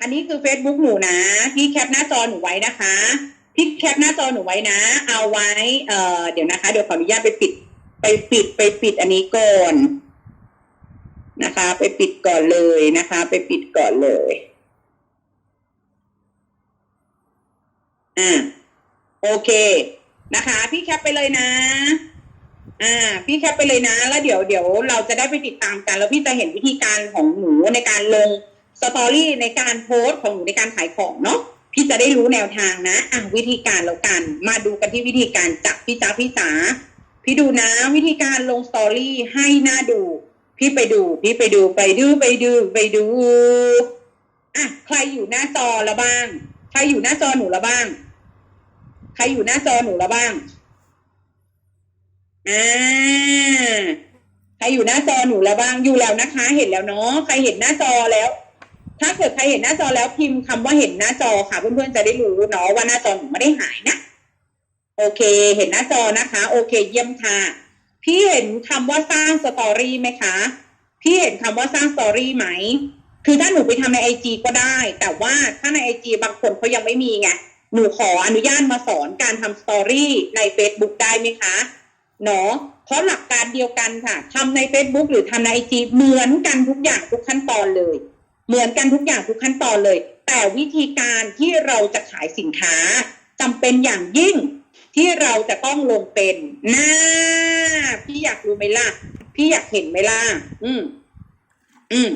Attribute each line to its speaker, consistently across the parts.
Speaker 1: อันนี้คือ Facebook หนูนะพี่แคปหน้าจอหนูไว้นะคะพี่แคปหน้าจอหนูไว้นะ เอาไว้เอ่อเดี๋ยวนะคะ เดี๋ยวขออนุญาตไปปิด ไปปิดไปปิดอันนี้ก่อนนะคะ ไปปิดก่อนเลยนะคะ ไปปิดก่อนเลยอ่าโอเคนะคะ พี่แคปไปเลยนะ อ่า พี่แคปไปเลยนะ แล้วเดี๋ยวเดี๋ยวเราจะได้ไปติดตามกัน แล้วพี่จะเห็นวิธีการของหนูในการลง สตอรี่ในการโพสต์ของหนูในการขายของเนาะพี่จะได้รู้แนวทางนะอะวิธีการแล้วกัน มาดูกันที่วิธีการจับพี่จ้าพี่จ๋าพี่ดูนะ วิธีการลงสตอรี่ให้หน้าดู พี่ไปดู พี่ไปดูไปดูไปดูไปดูอะใครอยู่หน้าจอล้วบ้าง ใครอยู่หน้าจอหนูล้วบ้าง ใครอยู่หน้าจอหนูล้วบ้างอ่าใครอยู่หน้าจอหนูแล้วบ้างอยู่แล้วนะคะ เห็นแล้วเนาะใครเห็นหน้าจอแล้ว ถ้าเกิดใครเห็นหน้าจอแล้วพิมพ์คำว่าเห็นหน้าจอค่ะ เพื่อนๆจะได้รู้เนาะว่าหน้าจอหนูไม่ได้หายนะ โอเค เห็นหน้าจอนะคะ โอเค เยี่ยมค่ะ พี่เห็นคำว่าสร้างสตอรี่ไหมคะ พี่เห็นคำว่าสร้างสตอรี่ไหม คือถ้าหนูไปทำในไอจีก็ได้ แต่ว่าถ้าในไอจีบางคนเขายังไม่มีไง หนูขออนุญาตมาสอนการทำสตอรี่ใน Facebook ได้ไหมคะ เนาะเพราะหลักการเดียวกันค่ะทำใน Facebook หรือทำในไอจีเหมือนกันทุกอย่างทุกขั้นตอนเลย เหมือนกันทุกอย่างทุกขั้นตอนเลย แต่วิธีการที่เราจะขายสินค้าจำเป็นอย่างยิ่งที่เราจะต้องลงเป็นหน้าพี่อยากรู้ไหมล่ะ พี่อยากเห็นไหมล่ะ อืม อืม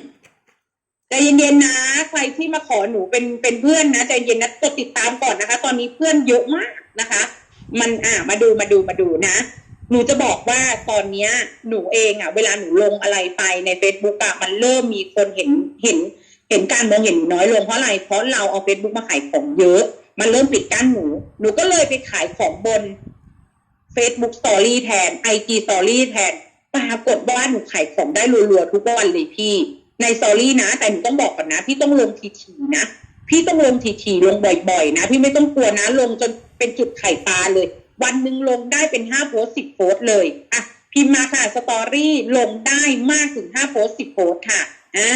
Speaker 1: ใจเย็นๆนะ ใครที่มาขอหนูเป็นเป็นเพื่อนนะใจเย็นนะกดติดตามก่อนนะคะ ตอนนี้เพื่อนเยอะมากนะคะ มันอ่ามาดูมาดูมาดูนะ หนูจะบอกว่าตอนเนี้ย หนูเองอะ เวลาหนูลงอะไรไปใน Facebook อะมันเริ่มมีคนเห็นเห็น เห็นการมองเห็นหนูน้อยลงเพราะอะไรเพราะเราเอา Facebook มาขายของเยอะ มันเริ่มปิดกั้นหนู หนูก็เลยไปขายของบน Facebook Story แทน IG Story แทนปรากฏว่าหนูขายของได้รัวๆทุกวันเลยพี่ ในสตอรี่นะ แต่หนูต้องบอกก่อนนะ พี่ต้องลงทีๆนะพี่ต้องลงทีๆลงบ่อยๆ นะ พี่ไม่ต้องกลัวนะลงจนเป็นจุดไข่ปลาเลย วันหนึ่งลงได้เป็นห้าโพสสิบโพสเลยอะพิมพ์มาค่ะสตอรี่ลงได้มากถึงห้าโพสสิบโพสค่ะอ่า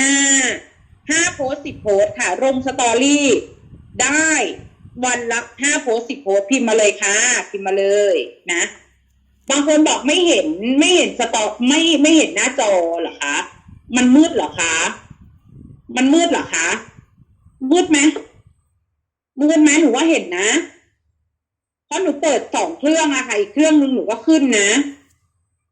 Speaker 1: ห้าโพสสิบโพสค่ะลงสตอรี่ได้วันละห้าโพสสิบโพสพิมพ์มาเลยค่ะ พิมพ์มาเลยนะ บางคนบอกไม่เห็นไม่เห็นสตอไม่ไม่เห็นหน้าจอเหรอคะมันมืดเหรอคะมันมืดเหรอคะมืดไหมมืดไหมหนูว่าเห็นนะเพราะหนูเปิดสองเครื่องอะค่ะอีกเครื่องหนึงหนูก็ขึ้นนะ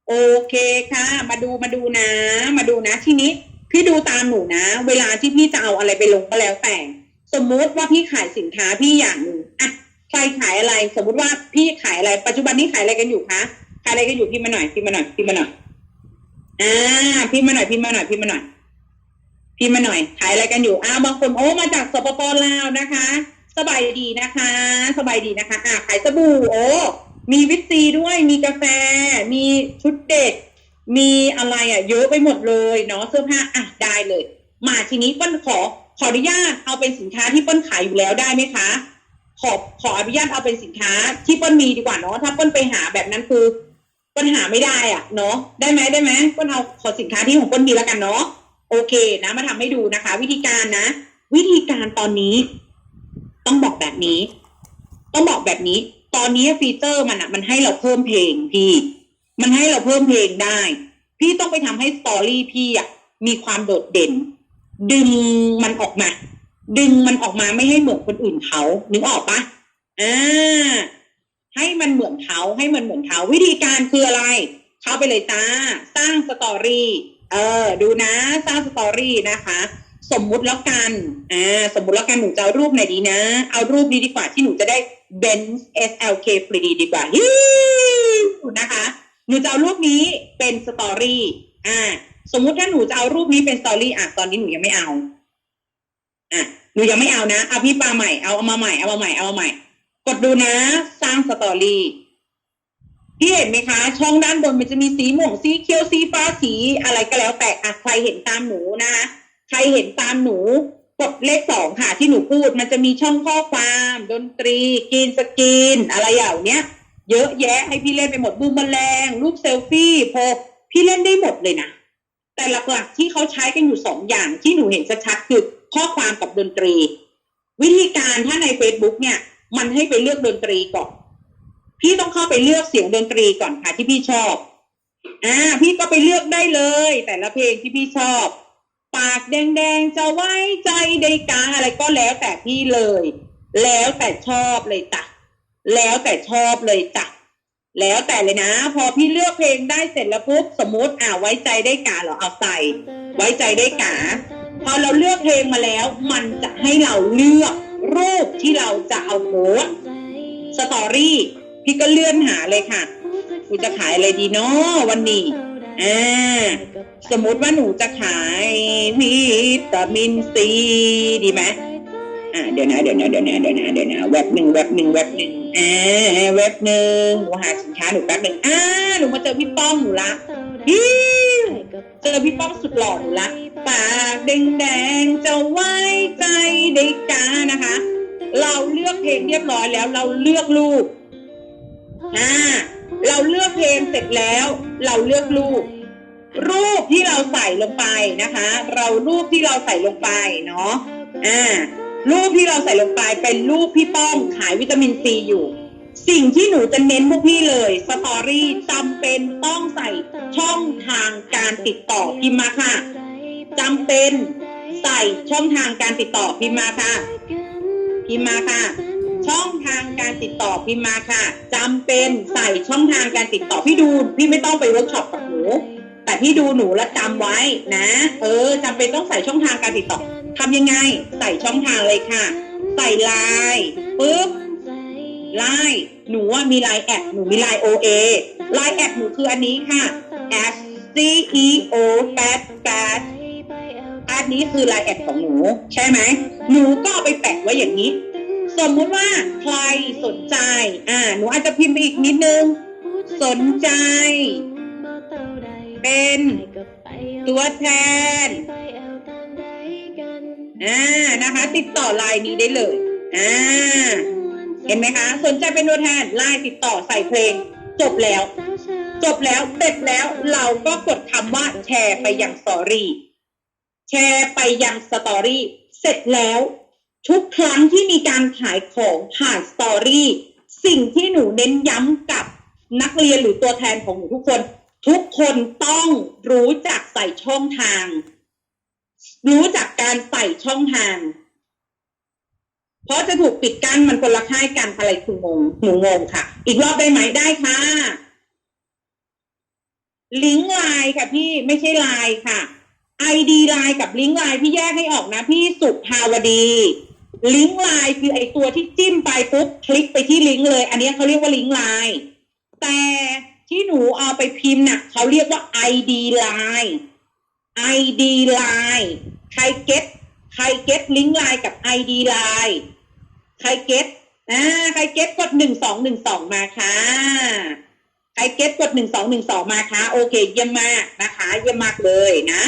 Speaker 1: โอเคค่ะ มาดูมาดูนะ มาดูนะทีนี้ พี่ดูตามหนูนะ เวลาที่พี่จะเอาอะไรไปลงก็แล้วแต่ สมมุติว่าพี่ขายสินค้าพี่อย่างหนึ่งอะใครขายอะไร สมมุติว่าพี่ขายอะไร ปัจจุบันนี้ขายอะไรกันอยู่คะขายอะไรกันอยู่พี่มาหน่อยพี่มาหน่อยพี่มาหน่อยอ่าพี่มาหน่อยพี่มาหน่อยพี่มาหน่อยพี่มาหน่อยขายอะไรกันอยู่อ้าวบางคนโอ้มาจากสปปลาวนะคะ สบายดีนะคะ สบายดีนะคะ อ่าขายสบู่โอ้มีวิตซีด้วยมีกาแฟ มีชุดเด็ก มีอะไรอะ เยอะไปหมดเลยเนาะเสื้อผ้าอะได้เลย มาทีนี้เปิ้ลขอขออนุญาตเอาเป็นสินค้าที่เปิ้ลขายอยู่แล้วได้ไหมคะ ขอขออนุญาตเอาเป็นสินค้าที่เปิ้ลมีดีกว่าเนาะถ้าเปิ้ลไปหาแบบนั้นคือปัญหาไม่ได้อะเนาะได้ไหมได้ไหมก็เอาขอสินค้าที่ของคนดีแล้วกันเนาะโอเคนะ มาทำให้ดูนะคะ วิธีการนะ วิธีการตอนนี้ ต้องบอกแบบนี้ ต้องบอกแบบนี้ ตอนนี้ฟีเจอร์มันอะ มันให้เราเพิ่มเพลงพี่ มันให้เราเพิ่มเพลงได้ พี่ต้องไปทำให้สตอรี่พี่อะมีความโดดเด่น ดึงมันออกมา ดึงมันออกมาไม่ให้เหมือนคนอื่นเขานึกออกปะอ่าให้มันเหมือนเขาให้มันเหมือนเขาวิธีการคืออะไรเข้าไปเลยจ้า สร้างสตอรี่เออ ดูนะ สร้างสตอรี่นะคะ สมมุติแล้วกันอ่าสมมุติแล้วกันหนูจะรูปไหนดีนะ เอารูปนี้ดีกว่าที่หนูจะได้ Benz SLK ฟรีดีกว่าฮิวนะคะ หนูจะเอารูปนี้เป็นสตอรี่อ่า สมมุติถ้าหนูจะเอารูปนี้เป็นสตอรี่อะตอนนี้หนูยังไม่เอาอะหนูยังไม่เอานะเอาพี่ปาใหม่เอาเอามาใหม่เอามาใหม่เอามาใหม่ กดดูนะ สร้างสตอรี่พี่เห็นไหมคะ ช่องด้านบนมันจะมีสีม่วงสีเขียวสีฟ้าสีอะไรก็แล้วแต่อะใครเห็นตามหนูนะคะใครเห็นตามหนูกดเลขสองค่ะที่หนูพูดมันจะมีช่องข้อความ ดนตรีกรีนสกรีนอะไรอย่างเนี้ย เยอะแยะให้พี่เล่นไปหมดบูมแมลงรูปเซลฟี่โพพี่เล่นได้หมดเลยนะแต่หลักๆที่เขาใช้กันอยู่สองอย่างที่หนูเห็นชัดๆคือข้อความกับดนตรี วิธีการถ้าใน Facebook เนี่ย มันให้ไปเลือกดนตรีก่อน พี่ต้องเข้าไปเลือกเสียงดนตรีก่อนค่ะที่พี่ชอบอ่าพี่ก็ไปเลือกได้เลย แต่ละเพลงที่พี่ชอบ ปากแดงๆจะไว้ใจได้กาอะไรก็แล้วแต่พี่เลย แล้วแต่ชอบเลยจ้ะ แล้วแต่ชอบเลยจ้ะแล้วแต่เลยนะ พอพี่เลือกเพลงได้เสร็จแล้วปุ๊บสมมติอ่าไว้ใจได้กาเหรอเอาใส่ ไว้ใจได้กาพอเราเลือกเพลงมาแล้ว มันจะให้เราเลือกรูปที่เราจะเอาโพสต์สตอรี่พี่ก็เลื่อนหาเลยค่ะกูจะขายอะไรดีเนาะวันนี้อ่าสมมติว่าหนูจะขายวิตามินซีดีไหม เดี๋ยวนะเดี๋ยวนะเดี๋ยวนะเดี๋ยวนะเดี๋ยวนะแวบหนึ่งแวบหนึ่งแวบหนึ่งอ่าแวบหนึ่งหนูหาสินค้าหนูแป๊บหนึ่งอ่าหนูมาเจอพี่ป้องหนูละฮิวเจอพี่ป้องสุดหล่อหนูละปากแดงๆจะไว้ใจได้กานะคะ เราเลือกเพลงเรียบร้อยแล้วเราเลือกรูปอ่าเราเลือกเพลงเสร็จแล้ว เราเลือกรูป รูปที่เราใส่ลงไปนะคะ เรารูปที่เราใส่ลงไปเนาะอ่า รูปที่เราใส่ลงไปเป็นรูปพี่ป้องขายวิตามินซีอยู่ สิ่งที่หนูจะเน้นพวกพี่เลยสตอรี่จำเป็นต้องใส่ช่องทางการติดต่อพิมมาค่ะจำเป็นใส่ช่องทางการติดต่อพิมมาค่ะ พิมมาค่ะ ช่องทางการติดต่อพิมมาค่ะจำเป็นใส่ช่องทางการติดต่อพี่ดูพี่ไม่ต้องไปเวิร์กช็อปกับหนูแต่พี่ดูหนูแล้วจำไว้นะ เออจำเป็นต้องใส่ช่องทางการติดต่อ ทำยังไง ใส่ช่องทางเลยค่ะ ใส่ไลน์ปุ๊บไลน์หนูว่ามีไลน์แอดหนูมีไลน์ OA ไลน์แอดหนูคืออันนี้ค่ะ S C E O 8 8อันนี้คือไลน์แอดของหนู ใช่ไหมหนูก็ไปแปะไว้อย่างนี้ สมมุติว่าใครสนใจ อ่า หนูอาจจะพิมพ์ไปอีกนิดนึง สนใจ เป็นตัวแทน อ่านะคะ ติดต่อไลน์นี้ได้เลยอ่าเห็นไหมคะ สนใจเป็นตัวแทนไลน์ติดต่อใส่เพลง จบแล้ว จบแล้วเสร็จแล้วเราก็กดคำว่าแชร์ไปยังสตอรี่แชร์ไปยังสตอรี่เสร็จแล้วทุกครั้งที่มีการขายของผ่านสตอรี่สิ่งที่หนูเน้นย้ำกับนักเรียนหรือตัวแทนของหนูทุกคน ทุกคนต้องรู้จักใส่ช่องทาง รู้จักการใส่ช่องทาง เพราะจะถูกปิดกั้นมันคนละค่ายกันอะไรคืองงหนูงงค่ะ อีกรอบได้ไหมได้ค่ะลิงก์ไลน์ค่ะพี่ไม่ใช่ไลน์ค่ะ ID ไลน์กับลิงก์ไลน์พี่แยกให้ออกนะ พี่สุภาวดีลิงก์ไลน์คือไอตัวที่จิ้มไปปุ๊บคลิกไปที่ลิงก์เลย อันนี้เขาเรียกว่าลิงก์ไลน์แต่ที่หนูเอาไปพิมพ์น่ะเขาเรียกว่า ID ไลน์ ID ไลน์ ใครเก็ตใครเก็ตลิงก์ไลน์กับ ID ไลน์ใครเก็ตอ่าใครเก็ตกดหนึ่งสองหนึ่งสองมาค่ะใครเก็ตกดหนึ่งสองหนึ่งสองมาค่ะ โอเค เยี่ยมมากนะคะ เยี่ยมมากเลยนะ